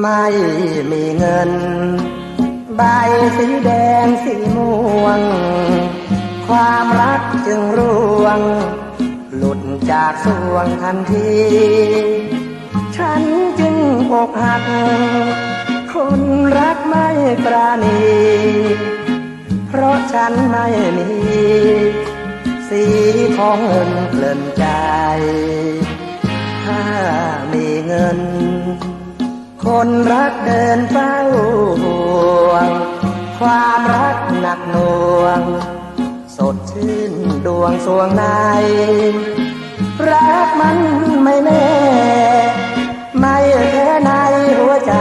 ไม่มีเงิน ใบสีแดงสีม่วง ความรักจึงร่วง หลุดจากสวงทันที ฉันจึงอกหัก คนรักไม่ปราณี เพราะฉันไม่มี สีของเงินเกลื่อนใจ ถ้ามีเงิน คนรักเดินเฝ้าห่วง ความรักหนักหน่วง สดชื่นดวงสวงใน รักมันไม่แน่ ไม่แค่ในหัวใจ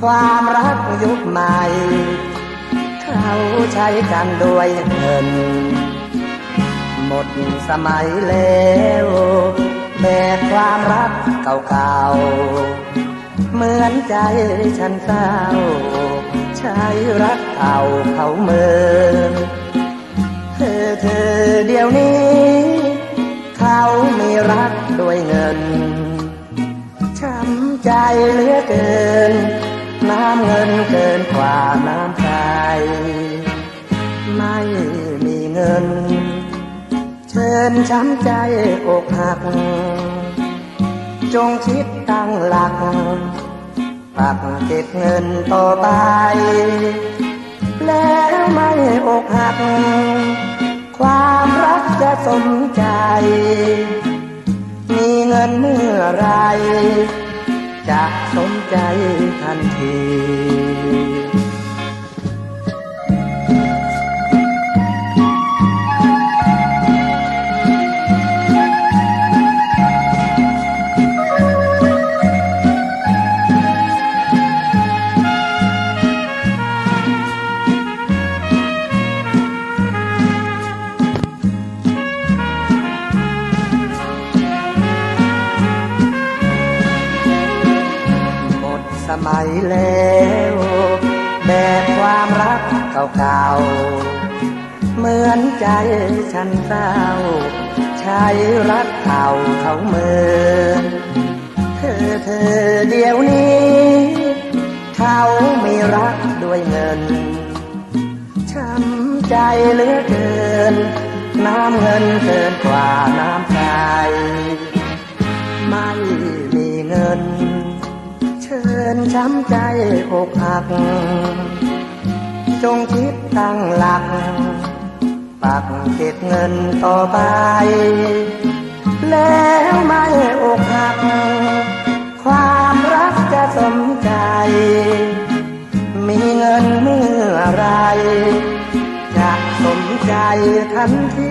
ความรักยุคใหม่ เขาใช้กันด้วยเงิน หมดสมัยแล้วแบกความรักเก่าๆ เหมือนใจฉันเศร้าใช้รักเก่าเขาเมินเธอเธอเดี๋ยวนี้ เขามีรักด้วยเงินช้ำใจเหลือเกิน น้ำเงินเกินกว่าน้ำใจไม่มีเงิน เชิญช้ำใจอกหัก จงคิดตั้งหลัก ปักเก็บเงินต่อไป แล้วไม่อกหัก ความรักจะสมใจ มีเงินเมื่อไร จะสมใจทันที มัยแล้วแบกความรักเก่าๆ เหมือนใจฉันเศร้าใช้รักเก่าเขาเมินเธอเธอเดี๋ยวนี้ เขาไมีรักด้วยเงินช้ำใจเหลือเกิน น้ำเงินเกินกว่าน้ำินช้ำใจอกหัก จงคิดตั้งหลัก ปักเก็บเงินต่อไป แล้วไม่อกหัก ความรักจะสมใจ มีเงินเมื่อไร จะสมใจทันที